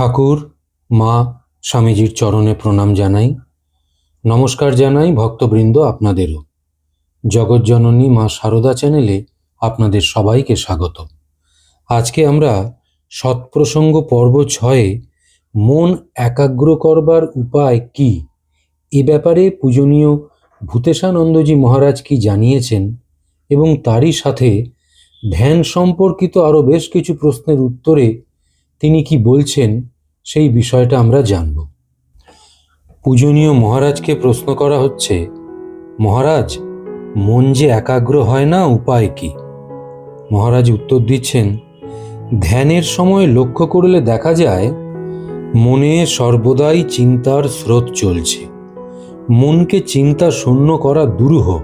ঠাকুর, মা, স্বামীজির চরণে প্রণাম জানাই। নমস্কার জানাই ভক্তবৃন্দ আপনাদেরও। জগৎজননী মা সারদা চ্যানেলে আপনাদের সবাইকে স্বাগত। আজকে আমরা সৎপ্রসঙ্গ পর্ব ছয়ে মন একাগ্র করবার উপায় কি? এ ব্যাপারে পূজনীয় ভূতেশানন্দজি মহারাজ কি জানিয়েছেন? এবং তারই সাথে ধ্যান সম্পর্কিত আরও বেশ কিছু প্রশ্নের উত্তরে তিনি কি বলছেন? সেই বিষয়টা আমরা জানব। পূজনীয় মহারাজকে প্রশ্ন করা হচ্ছে, মহারাজ, মন যে একাগ্র হয় না, উপায় কি? মহারাজ উত্তর দিচ্ছেন, ধ্যানের সময় লক্ষ্য করলে দেখা যায়, মনে সর্বদাই চিন্তার স্রোত চলছে। মনকে চিন্তা শূন্য করা দুরূহ।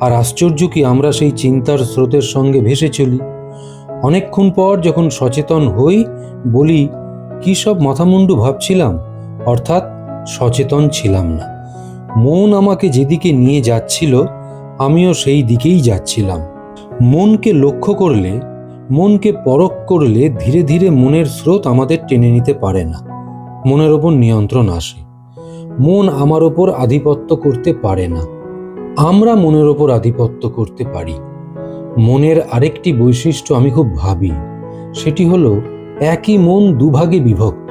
আর আশ্চর্য কি আমরা সেই চিন্তার স্রোতের সঙ্গে ভেসে চলি? অনেকক্ষণ পর যখন সচেতন হই, বলি কী সব মাথামুন্ডু ভাবছিলাম? অর্থাৎ সচেতন ছিলাম না। মন আমাকে যেদিকে নিয়ে যাচ্ছিল, আমিও সেই দিকেই যাচ্ছিলাম। মনকে লক্ষ্য করলে, মনকে পরখ করলে ধীরে ধীরে মনের স্রোত আমাদের টেনে নিতে পারে না। মনের ওপর নিয়ন্ত্রণ আসে। মন আমার ওপর আধিপত্য করতে পারে না। আমরা মনের ওপর আধিপত্য করতে পারি। মনের আরেকটি বৈশিষ্ট্য আমি খুব ভাবি, সেটি হলো একই মন দুভাগে বিভক্ত।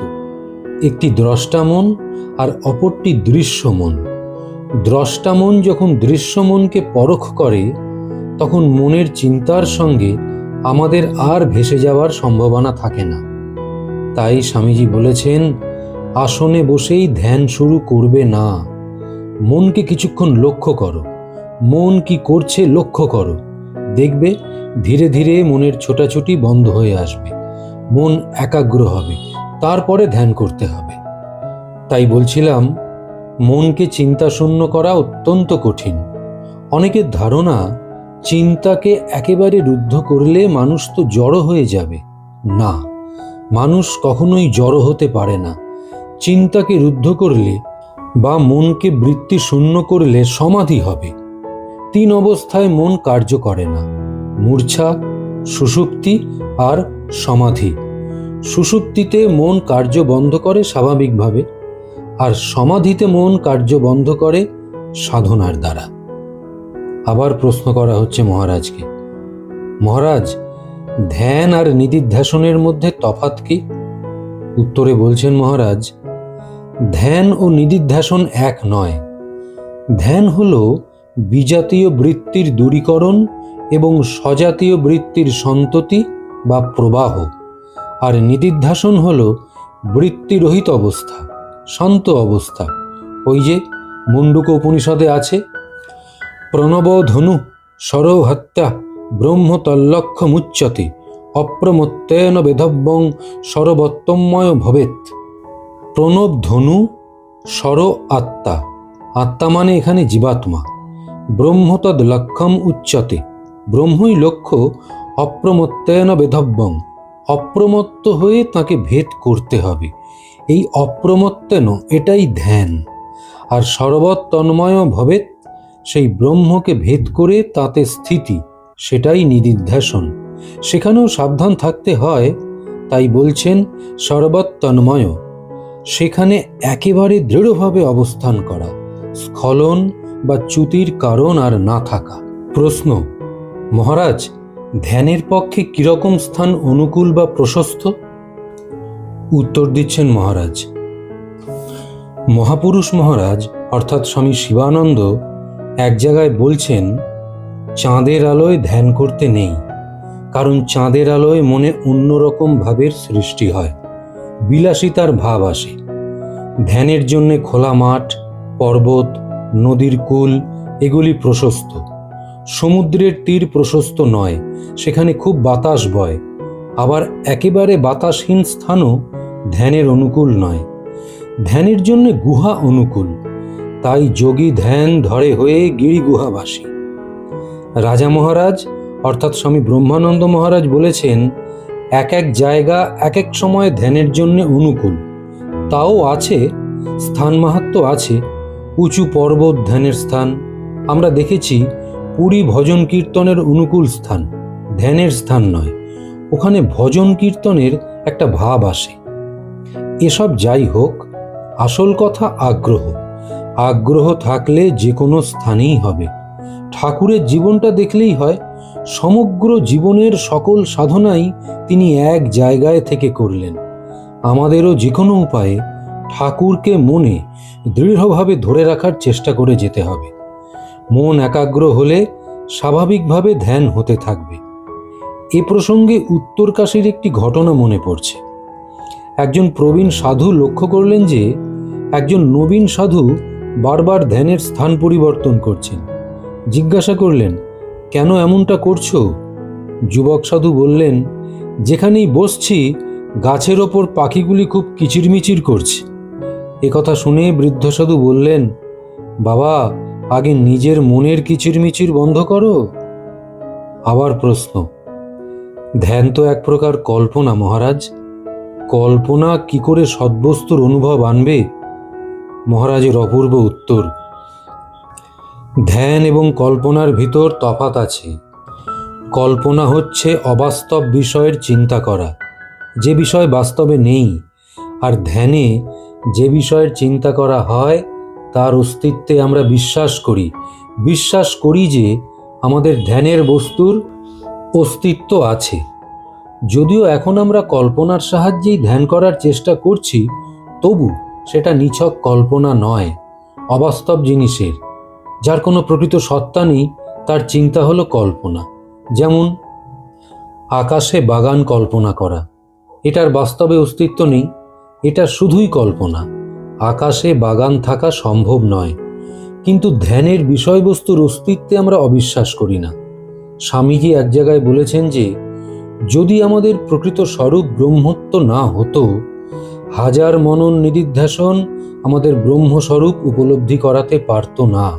একটি দ্রষ্টা মন আর অপরটি দৃশ্য মন দ্রষ্টা মন যখন দৃশ্য মনকে পরখ করে, তখন মনের চিন্তার সঙ্গে আমাদের আর ভেসে যাওয়ার সম্ভাবনা থাকে না। তাই স্বামীজি বলেছেন, আসনে বসেই ধ্যান শুরু করবে না। মনকে কিছুক্ষণ লক্ষ্য করো। মন কি করছে লক্ষ্য করো। দেখবে ধীরে ধীরে মনের ছোটাছুটি বন্ধ হয়ে আসবে। মন একাগ্র হবে, তারপরে ধ্যান করতে হবে। তাই বলছিলাম, মনকে চিন্তাশূন্য করা অত্যন্ত কঠিন। অনেকের ধারণা, চিন্তাকে একেবারে রুদ্ধ করলে মানুষ তো জড়ো হয়ে যাবে। না, মানুষ কখনোই জড়ো হতে পারে না। চিন্তাকে রুদ্ধ করলে বা মনকে বৃত্তি শূন্য করলে সমাধি হবে। তিন অবস্থায় মন কার্য করে না। মূর্ছা, সুষুপ্তি আর সমাধি। সুষুপ্তিতে মন কার্য বন্ধ করে স্বাভাবিকভাবে, আর সমাধিতে মন কার্য বন্ধ করে সাধনার দ্বারা। আবার প্রশ্ন করা হচ্ছে মহারাজকে, মহারাজ, ধ্যান আর নিদিধ্যাসনের মধ্যে তফাত কি? উত্তরে বলছেন মহারাজ, ধ্যান ও নিদিধ্যাসন এক নয়। ধ্যান হল বিজাতীয় বৃত্তির দূরীকরণ এবং স্বজাতীয় বৃত্তির সন্ততি বা প্রবাহ। আর নিদিধ্যাসন হল বৃত্তিরহিত অবস্থা, শান্ত অবস্থা। ওই যে মুন্ডুক উপনিষদে আছে, প্রণব ধনু সরহত্যা ব্রহ্মতল্লক্ষমুচ্যতে অপ্রমত্তেন বেধব্যং সরবত্তময় ভবেত প্রণব ধনু সর আত্মা আত্মা মানে এখানে জীবাত্মা। ব্রহ্মতদ লক্ষম উচ্চতে, ব্রহ্মই লক্ষ্য অপ্রমত্তেন বেধব্যং অপ্রমত্ত হয়ে তাকে ভেদ করতে হবে। এই অপ্রমত্তেন এটাই ধ্যান। আর সর্বত তন্ময় ভবেত সেই ব্রহ্মকে ভেদ করে তাতে স্থিতি, সেটাই নিদিধ্যাসন। সেখানেও সাবধান থাকতে হয়, তাই বলছেন সর্বত তন্ময় সেখানে একেবারে দৃঢ়ভাবে অবস্থান করা, স্খলন বা চ্যুতির কারণ আর না থাকা। প্রশ্ন, মহারাজ ধ্যানের পক্ষে কীরকম স্থান অনুকূল বা প্রশস্ত? উত্তর দিচ্ছেন মহারাজ। মহাপুরুষ মহারাজ, অর্থাৎ স্বামী শিবানন্দ, এক জায়গায় বলছেন, চাঁদের আলোয় ধ্যান করতে নেই, কারণ চাঁদের আলোয় মনে অন্যরকম ভাবের সৃষ্টি হয়, বিলাসিতার ভাব আসে। ধ্যানের জন্যে খোলা মাঠ, পর্বত, নদীর কুল, এগুলি প্রশস্ত। সমুদ্রের তীর প্রশস্ত নয়, সেখানে খুব বাতাস বয়। আবার একেবারে বাতাসহীন স্থানও ধ্যানের অনুকূল নয়। ধ্যানের জন্য গুহা অনুকূল, তাই যোগী ধ্যান ধরে হয়ে গিরি গুহাবাসী। রাজা মহারাজ, অর্থাৎ স্বামী ব্রহ্মানন্দ মহারাজ বলেছেন, এক এক জায়গা, এক এক সময় ধ্যানের জন্য অনুকূল। তাও আছে, স্থান মাহাত্ম আছে, উঁচু পর্বত ধ্যানের স্থান। আমরা দেখেছি পুরী ভজন কীর্তনের অনুকূল স্থান, ধ্যানের স্থান নয়, ওখানে ভজন কীর্তনের একটা ভাব আসে। এসব যাই হোক, আসল কথা আগ্রহ। আগ্রহ থাকলে যে কোনো স্থানেই হবে। ঠাকুরের জীবনটা দেখলেই হয়, সমগ্র জীবনের সকল সাধনাই তিনি এক জায়গায় থেকে করলেন। আমাদেরও যে কোনো উপায়ে ঠাকুরকে মনে দৃঢ়ভাবে ধরে রাখার চেষ্টা করে যেতে হবে। মন একাগ্র হলে স্বাভাবিকভাবে ধ্যান হতে থাকবে। এ প্রসঙ্গে উত্তরকাশীর একটি ঘটনা মনে পড়ছে। একজন প্রবীণ সাধু লক্ষ্য করলেন যে, একজন নবীন সাধু বারবার ধ্যানের স্থান পরিবর্তন করছেন। জিজ্ঞাসা করলেন, কেন এমনটা করছ? যুবক সাধু বললেন, যেখানেই বসছি, গাছের ওপর পাখিগুলি খুব কিচিরমিচির করছে। কথা শুনে বৃদ্ধ সাধু বললেন, বাবা আগে নিজের মনের কিচিরমিচির বন্ধ করো? আবার প্রশ্ন। ধ্যান তো এক প্রকার কল্পনা, মহারাজ। কল্পনা কি করে সদ্বস্তুর অনুভব আনবে? মহারাজের অপূর্ব উত্তর। ধ্যান এবং কল্পনার ভিতর তফাত আছে। কল্পনা হচ্ছে অবাস্তব বিষয়ের চিন্তা করা। যে বিষয় বাস্তবে নেই, আর ধ্যানে যে বিষয়ের চিন্তা করা হয় তার অস্তিত্বে আমরা বিশ্বাস করি। বিশ্বাস করি যে আমাদের ধ্যানের বস্তুর অস্তিত্ব আছে। যদিও এখন আমরা কল্পনার সাহায্যেই ধ্যান করার চেষ্টা করছি, তবু সেটা নিছক কল্পনা নয়, অবাস্তব জিনিসের। যার কোনো প্রকৃত সত্তা নেই, তার চিন্তা হলো কল্পনা। যেমন, আকাশে বাগান কল্পনা করা। এটার বাস্তবে অস্তিত্ব নেই, এটা শুধুই কল্পনা। আকাশে বাগান থাকা সম্ভব নয়। কিন্তু ধ্যানের বিষয়বস্তুর অস্তিত্বে আমরা অবিশ্বাস করি না। স্বামীজি এক জায়গায় বলেছেন যে, যদি আমাদের প্রকৃত স্বরূপ ব্রহ্মত্ব না হতো, হাজার মনন নিদিধ্যাসন আমাদের ব্রহ্মস্বরূপ উপলব্ধি করাতে পারত না।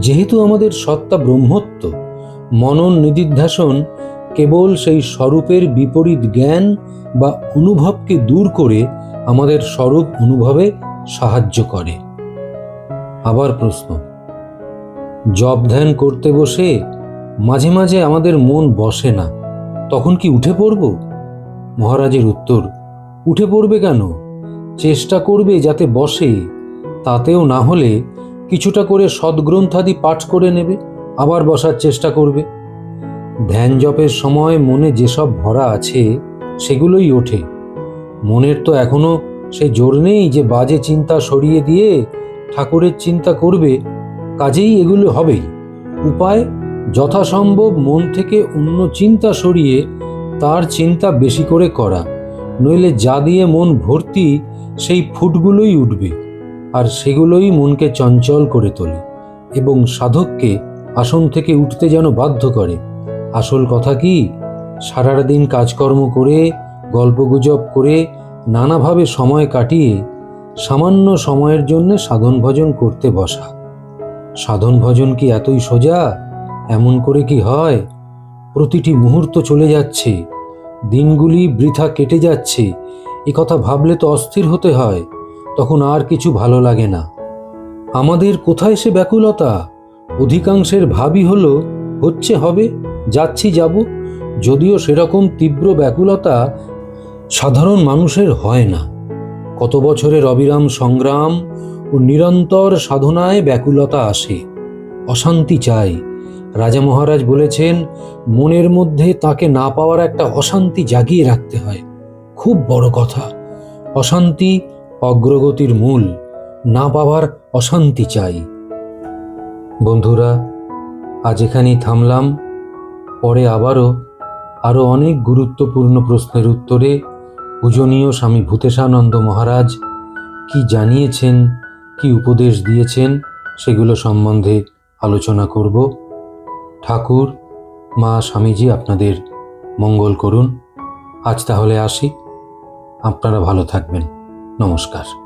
যেহেতু আমাদের সত্তা ব্রহ্মত্ব, মনন নিদিধ্যাসন কেবল সেই স্বরূপের বিপরীত জ্ঞান বা অনুভবকে দূর করে আমাদের স্বরূপ অনুভবে সাহায্য করে। আবার প্রশ্ন জব ধ্যান করতে বসে মাঝে মাঝে আমাদের মন বসে না, তখন কি উঠে পড়ব? মহারাজের উত্তর, উঠে পড়বে কেন? চেষ্টা করবে যাতে বসে, তাতেও না হলে কিছুটা করে সদ্গ্রন্থাদি পাঠ করে নেবে, আবার বসার চেষ্টা করবে। ধ্যান জপের সময় মনে যেসব ভরা আছে, সেগুলোই ওঠে। মনের তো এখনও সে জোর নেই যে বাজে চিন্তা সরিয়ে দিয়ে ঠাকুরের চিন্তা করবে, কাজেই এগুলো হবেই। উপায়, যথাসম্ভব মন থেকে অন্য চিন্তা সরিয়ে তার চিন্তা বেশি করে করা, নইলে যা দিয়ে মন ভর্তি সেই ফুটগুলোই উঠবে, আর সেগুলোই মনকে চঞ্চল করে তোলে এবং সাধককে আসন থেকে উঠতে যেন বাধ্য করে। আসল কথা কি? সারাটা দিন কাজকর্ম করে গল্পগুজব করে নানাভাবে সময় কাটিয়ে সামান্য সময়ের জন্য সাধন ভজন করতে বসা। সাধন ভজন কি এতই সোজা? এমন করে কি হয়? প্রতিটি মুহূর্ত চলে যাচ্ছে, দিনগুলি বৃথা কেটে যাচ্ছে কথা ভাবলে তো অস্থির হতে হয়, তখন আর কিছু ভালো লাগে না। আমাদের কোথায় সে ব্যাকুলতা? অধিকাংশের ভাবই হলো, হচ্ছে হবে, যাচ্ছি যাব, যদিও সেরকম তীব্র ব্যাকুলতা সাধারণ মানুষের হয় না। কত বছরের অবিরাম সংগ্রাম ও নিরন্তর সাধনায় ব্যাকুলতা আসে। অশান্তি চাই। রাজা মহারাজ বলেছেন, মনের মধ্যে তাকে না পাওয়ার একটা অশান্তি জাগিয়ে রাখতে হয়। খুব বড় কথা। অশান্তি অগ্রগতির মূল। না পাওয়ার অশান্তি চাই। বন্ধুরা, আজ এখানেই থামলাম। পরে আবারও আরও অনেক গুরুত্বপূর্ণ প্রশ্নের উত্তরে পূজনীয় স্বামী ভূতেশানন্দ মহারাজ কি জানিয়েছেন, কি উপদেশ দিয়েছেন, সেগুলো সম্বন্ধে আলোচনা করব। ঠাকুর, মা স্বামীজি আপনাদের মঙ্গল করুন। আজ তাহলে আসি। আপনারা ভালো থাকবেন। নমস্কার।